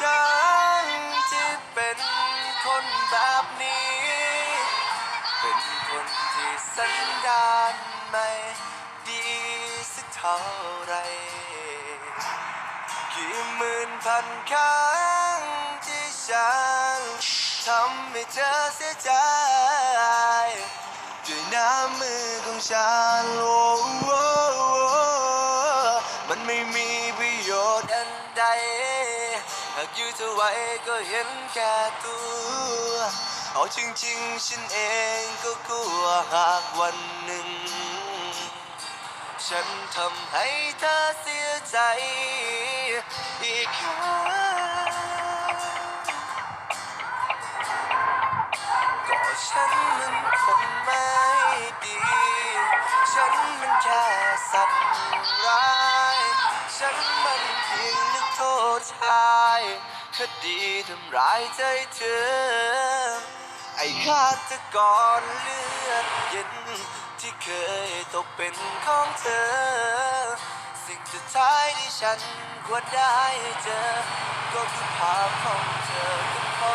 ฉันที่เป็นคนแบบนี้ เป็นคนที่สันดานไม่ดีสักเท่าไรกี่หมื่นพันครั้งที่ฉันทำให้เธอเสียใจด้วยน้ำมือของฉันโอ้โอ้โอ้ ท่าไรก็เห็นแค่ตัว เอาจริงๆ ฉันเองก็กลัวหากวันหนึ่ง ฉันทำให้เธอเสียใจอีกครั้งก็ฉัน คดีทำร้ายใจเธอ ไอ้ฆาตกรเลือดเย็น ที่เคยตกเป็นของเธอ สิ่งสุดท้ายที่ฉันควรได้เจอ ก็คือภาพของเธอกับเขา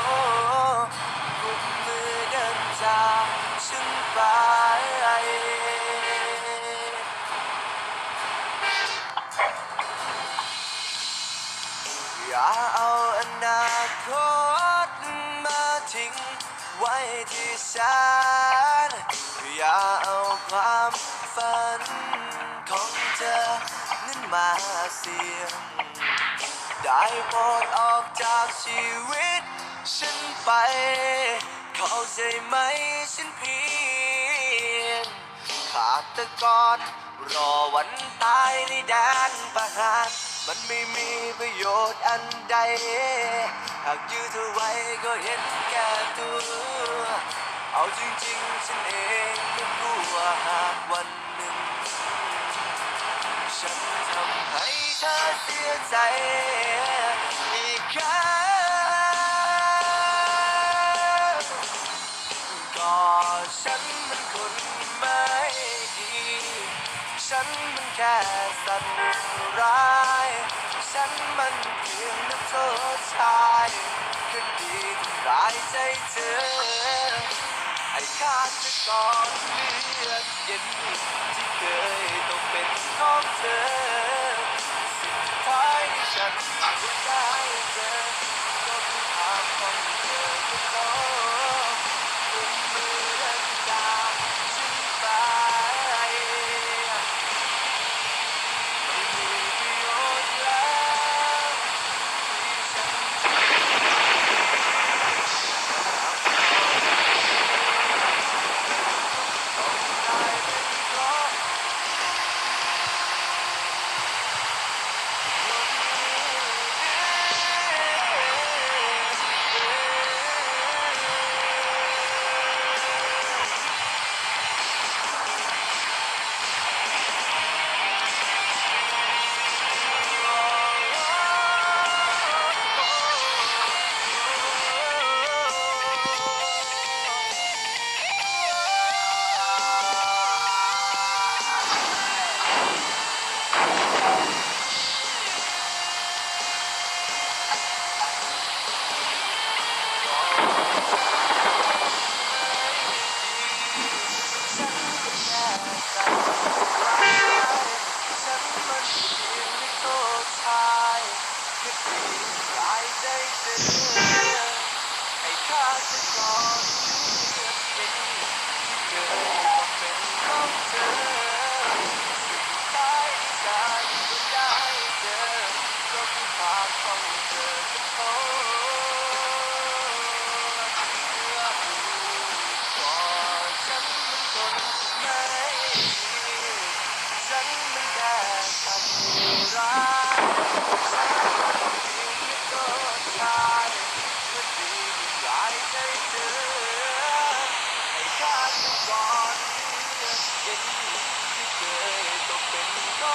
กุมมือเดินจากฉันไปอย่าเอา อนาคตมาทิ้งไว้ที่ฉันอย่าเอาความฝันของเธอนั้นมาเสี่ยง ได้โปรดออกจากชีวิต ฉันไปเข้าใจไหมฉันเพียงขาดตะกอนรอวันตายในแดนประหาร มันไม่มีประโยชน์อันใด หากยื้อเธอไว้ก็เห็นแก่ตัว เอาจริงๆ ฉันเองก็กลัวหากวันหนึ่ง ฉันทำให้เธอเสียใจอีกครั้งก็ฉันมันคนไม่ดี ฉันมันแค่สัตว์ร้าย ฉันมันเพียงนักโทษชายคดีทำร้ายใจเธอ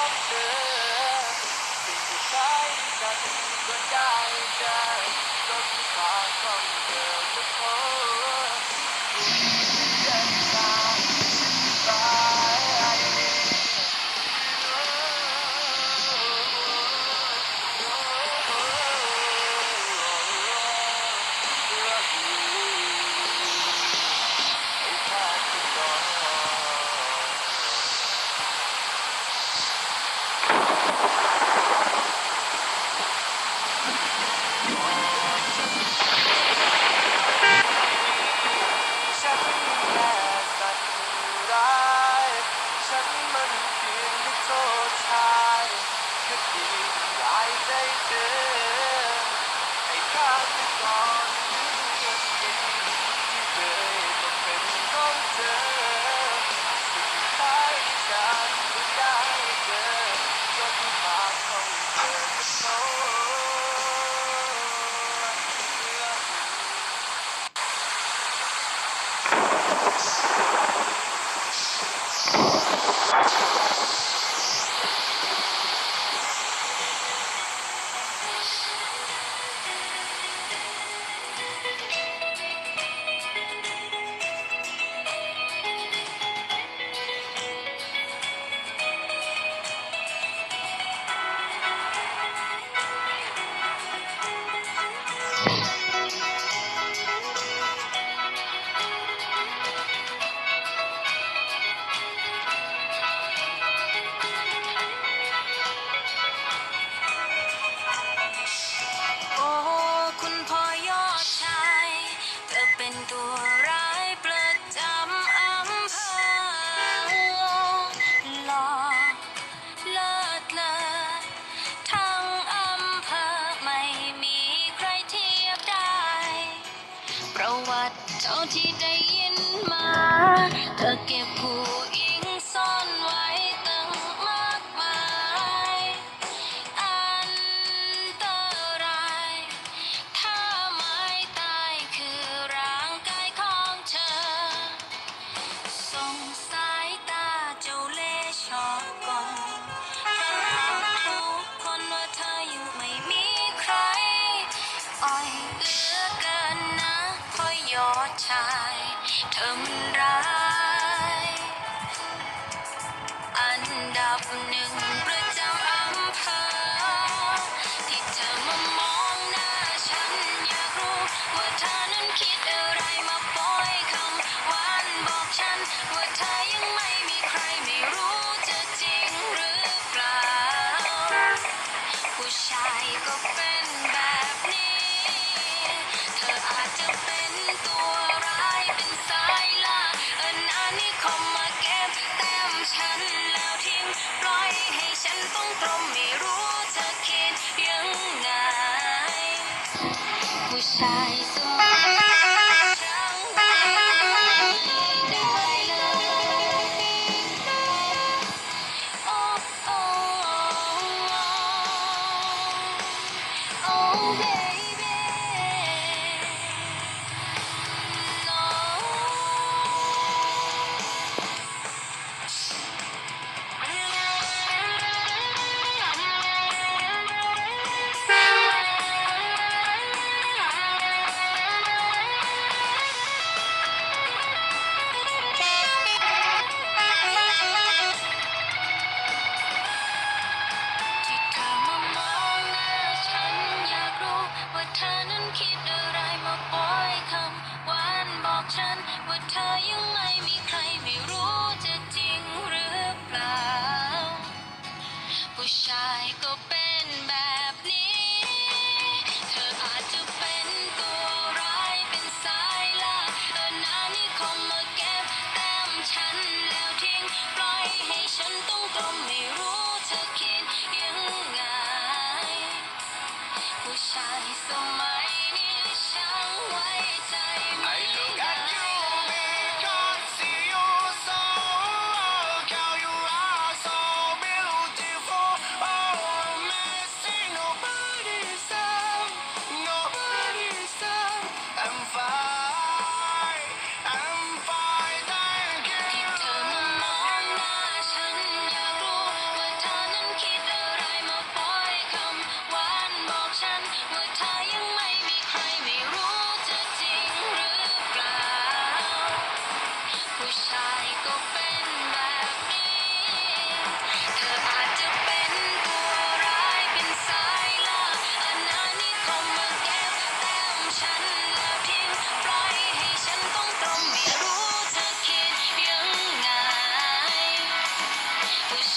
เ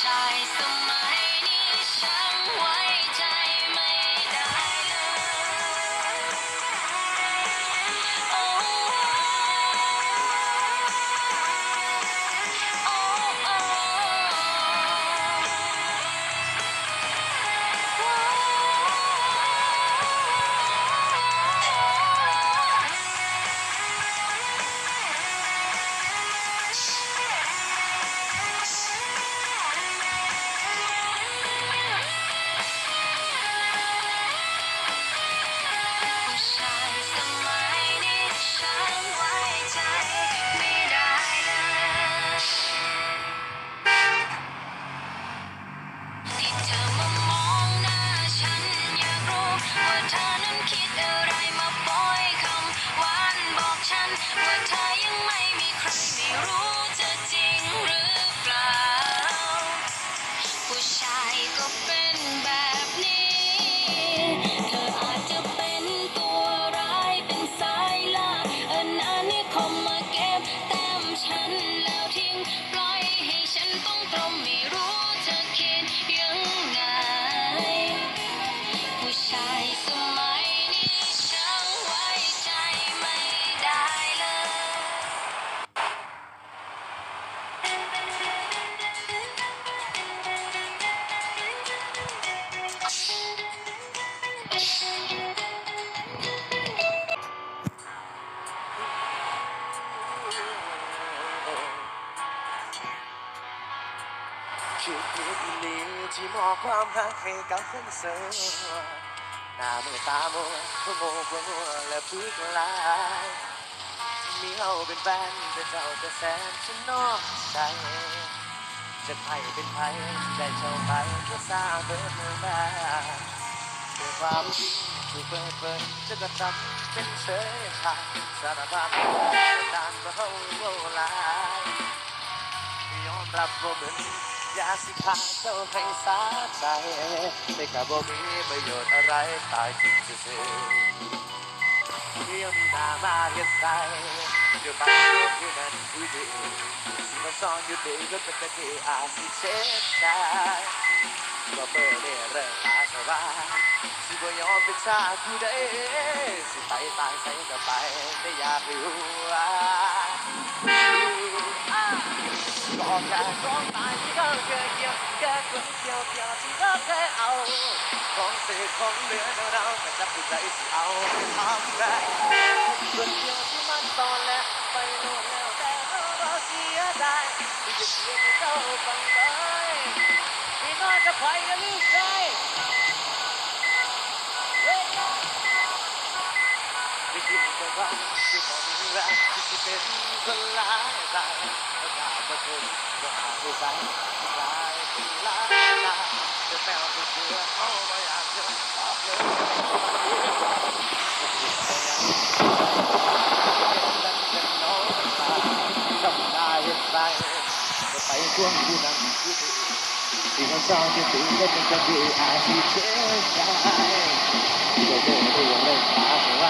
ชายสมัยนี้ช่างไว ความรักให้กับคนโสดหน้ามือตามัวก็โมกมัวและพึกลายมีเฮาเป็นแฟนเป็นเจ้าจะแสนฉันนอกใจจะไพ่เป็นไพ่ได้เจ้าไปก็สร้างเบิดเมืองบ้านเพื่อความจริงถูกเปิดเผยจะกระทำเป็นเฉยชาสารภาพตามก็เฮาโลลายยอมรับว่าเหมือน ยาสิขาเจ้าให้สาใจแต่กับบ่มีประโยชน์อะไรตายจริงซื่อเที่ยมีหน้ามาเห็นใจเดี๋ยวไปดูอยู่นั่นคือดีสิมาซ่อนอยู่ดีก็เป็นตะกี้อาสิเช็ดได้ก็เปิดเริ่มตาสว่างสิบ่ยอมเป็นชาติผู้ใดสิไปตายใส่ก็ไปได้อยากรู้ ว่าก็แค่ร้องตายที่เราเคยเกี่ยวแค่คนเดียวเดียวที่เราเคยเอาของเศษของเหลือเราเราแต่จะผู้ใจสิเอาทำได้ส่วนเดียวที่มันตอนแล้วไปโน่นแล้วแต่เราเสียดายที่จะเสียให้เจ้าฟังไปที่นอนจะไปอย่าลืมใจเฮ้ยได้ยินแต่ว่าที่บอกมีรัก เป็นคนร้ายใจแล้วกาประทุนก็หาผู้ใจกลายเป็นร้ายลายจะแมวตัวเสือเขาไม่อยากจะตอบเลยทำได้ยังไงจะไปช่วงที่นั่งที่ดีที่มันสร้างที่ถึงก็เป็นจะดีอาจจะเจ็บใจเดี๋ยวเดี๋ยวเดี๋ยวเล่นตาหัว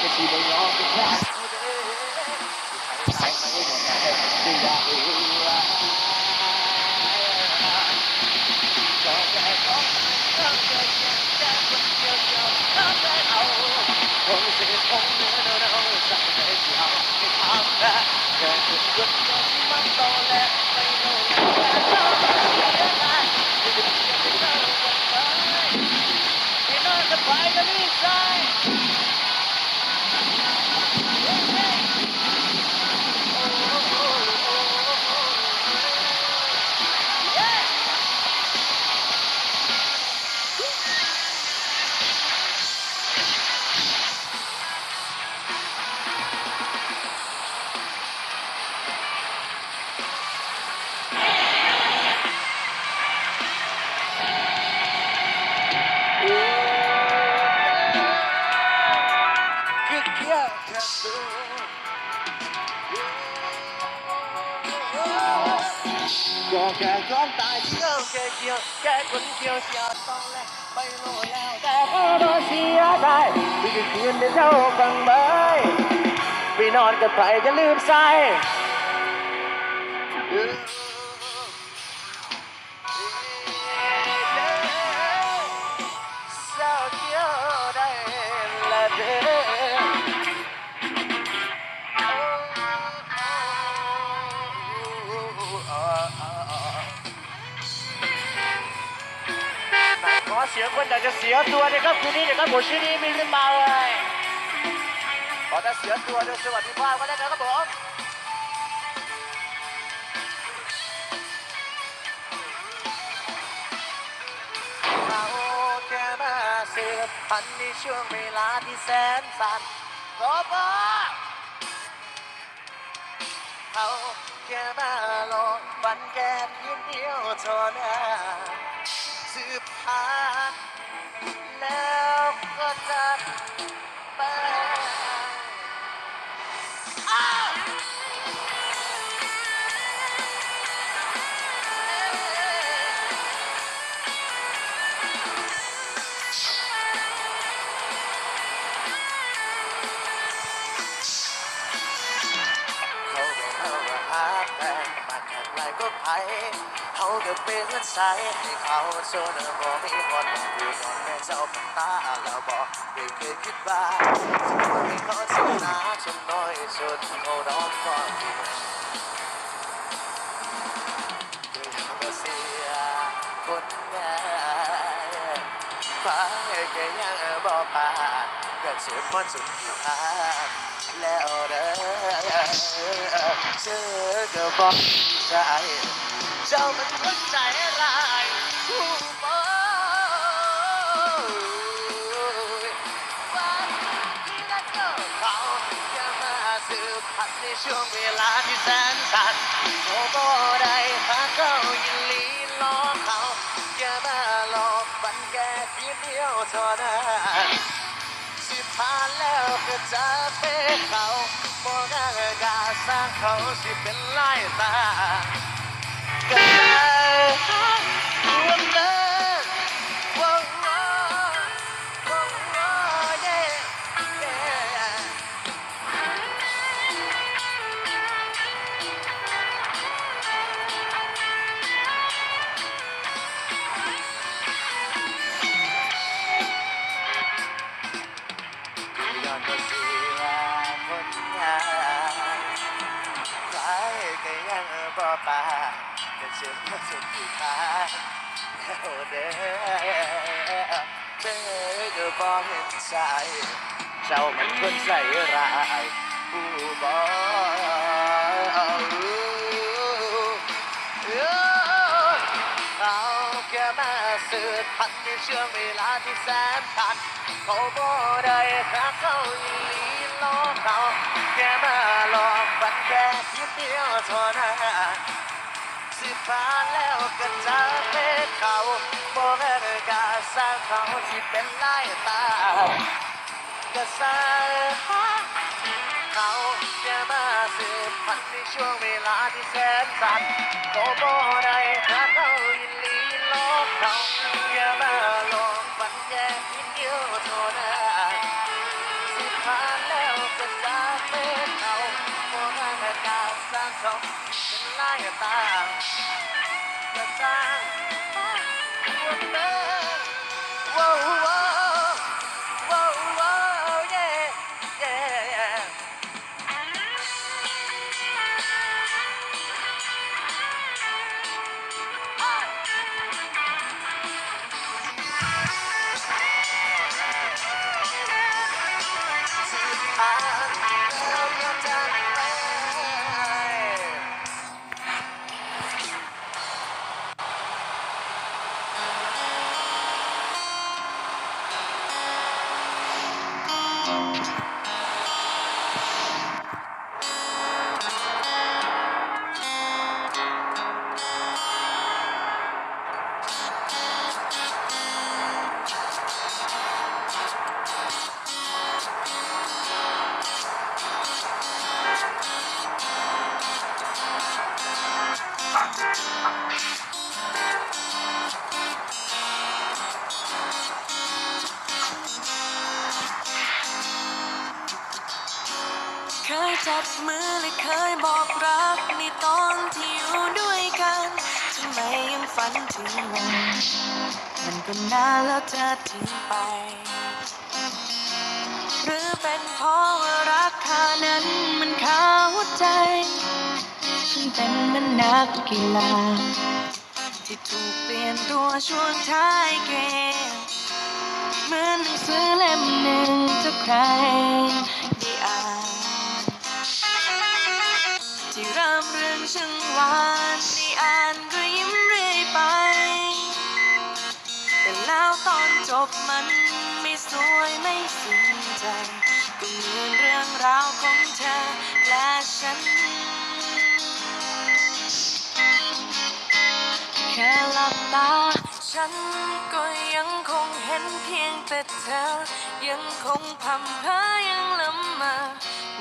จะชีไม่ยอมเป็นแค่ผู้เดียวที่ใครใครไม่หมดใจที่อยากรู้ว่า ก็แค่ต้องต้องเจอแค่คนเดียวเดียวต้องได้เอา คงจะคงเนื้อเราเก็แค่ความตายเที่ยวแค่เกี่ยวแค่คนเดียวเสียต้องแล้วไปโลแล้วแต่ก็ต้อเสียใจที่จะคืนได้เท่าฟังไหมไปนอนกับใครจะลืมใจ เสียคนอยากจะเสียตัวนะครับคืนนี้นะครับผมชื่อนี้มีขึ้นมาเลยขอแต่เสียตัวเดี๋ยสวัสดีภาพก็ได้ครับผมเราแค่มาเสียพันในช่วงเวลาที่แสนสั้นก็พอเขาแค่มาหลอกฝันแค่เพียงเดียวเท่านั้น สืบผ่าแล้วก็จะไปอ้าวเขาบอกเขาว่าหาแต่มันอะไรก็ไป เขาก็เป็นสายให้เขาโซนบอกมีคนอยู่นอนแม่เจ้าเป็นตาแล้วบอกไม่เคยคิดว่าจะไม่เขาชนะจนน้อยสุดเขาร้องก่อนคือเขาเสียคนง่ายฟ้าแค่ยังบอกผ่านก็เชื่อมันสุดทางแล้วเด้อเชื่อก็บอกใจเจ้ามันคนใจลายผู้บอกวันที่นัดเจอเขาอย่ามาสืบพันในช่วงเวลาที่แสนสั้นโอ้บ่ได้หาเขายินลีล้อเขาอย่ามาหลอกมันแก่เพียงเดียวเท่านั้นสิผ่านแล้วก็จะเป็นเขาบ่ง่ายกาสร้างเขาสิเป็นไล่ตา ก็ เห็นใจเจ้ามันคนใส่ร้ายผู้บ่เขาแค่มาสืบพันในช่วงเวลาที่แสนผ่านเขาบ่ได้หาเขาอีหลีล้อเขาแค่มาหลอกบันแค่เพียงเดียวเท่านั้นานแล้วก็จะเป็นเขาบ่แม่นกาสร้างเขาที่เป็นลายตาก็สร้างเขาแค่มาสืบพันในช่วงเวลาที่แสนสั้นเขาบ่ได้หาเขาอินลีล้อเขา นาแม่กาสร้า ยังฝันถึงวันมันก็นานแล้วเธอทิ้งไป หรือเป็นเพราะว่ารักเธอนั้นมันคาหัวใจ ฉันเป็นเหมือนนักกีฬา ที่ถูกเปลี่ยนตัวช่วงท้ายเกมเหมือนหนังสือเล่มหนึ่งถ้าใครได้อ่านที่เริ่มเรื่องช่างหวานได้อ่าน จบมันไม่สวยไม่สิ้นใจ ก็เหมือนเรื่องราวของเธอและฉัน แค่หลับตาฉันก็ยังคงเห็นเพียงแต่เธอ ยังคงพำเพอยังละเมอ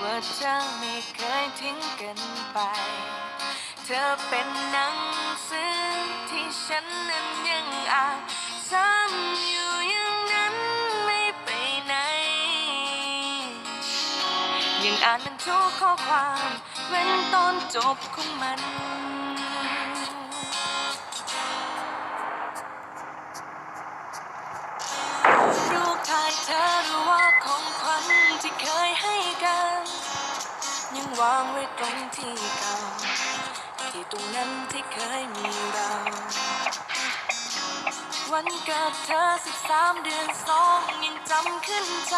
ว่าเธอไม่เคยทิ้งกันไป เธอเป็นหนังสือที่ฉันนั้นยังอ่าน ยังอ่านมันทุกข้อความเว้นตอนจบของมัน รูปถ่ายเธอหรือว่าของขวัญที่เคยให้กัน ยังวางไว้ตรงที่เก่าที่ตรงนั้นที่เคยมีเรา วันเกิดเธอสิบสามเดือนสองยังจำขึ้นใจ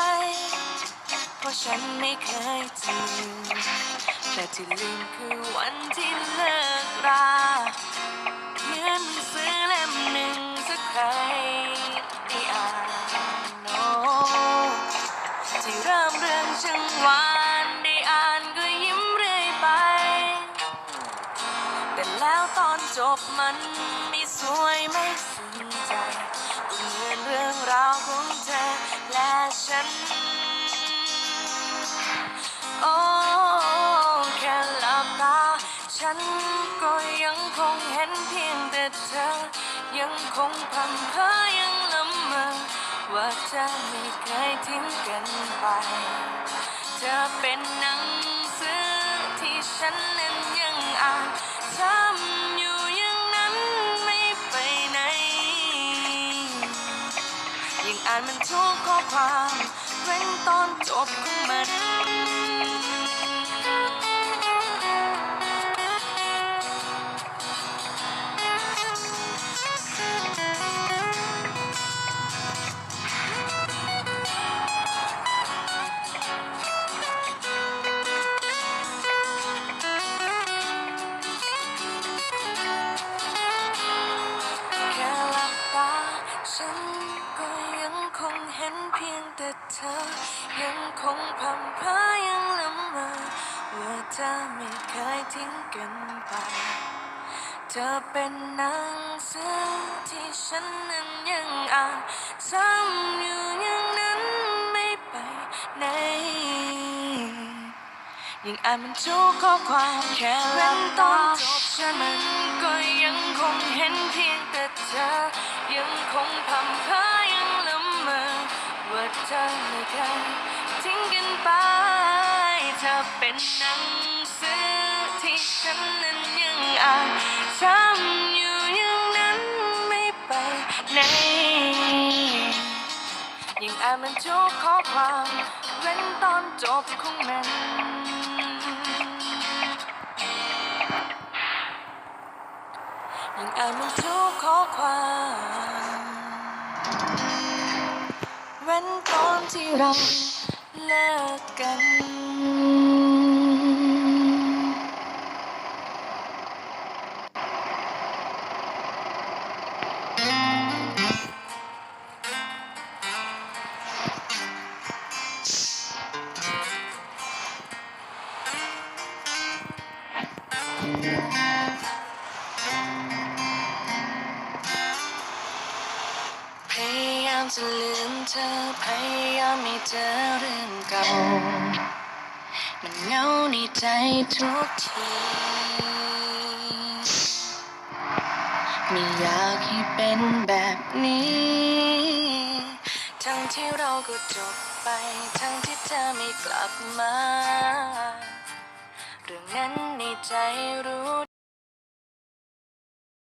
ราะฉันไม่เคยจืมแต่ที่ลืมคือวันที่เลิกราเหมือนหนังสือเล่มหนึ่งสักใครได้อ่านโน้ที่เรื่องช่า เป็นหนังสือที่ฉันนั้นยังอ่านซ้ำอยู่อย่างนั้นไม่ไปไหนยิ่งอ่านมันทุกข้อความแค่เว้นตอนจบฉันมันก็ยังคงเห็นเพียงแต่เธอ ยังคงพำเพอยังละเมอว่าเธอไม่เคยทิ้งกันไปเธอเป็นหนังสือ ฉันนั้นยังอานซ้ำอยู่อย่างนั้นไม่ไปไหนยิ่งอ่านมันทุกข้อความเว้นตอนจบของมันยิ่งอ่านมันทุกข้อความเว้นตอนที่เราเลิกกัน เป็นแบบนี้ ทั้งที่เราก็จบไป ทั้งที่เธอไม่กลับมา เรื่องนั้นในใจรู้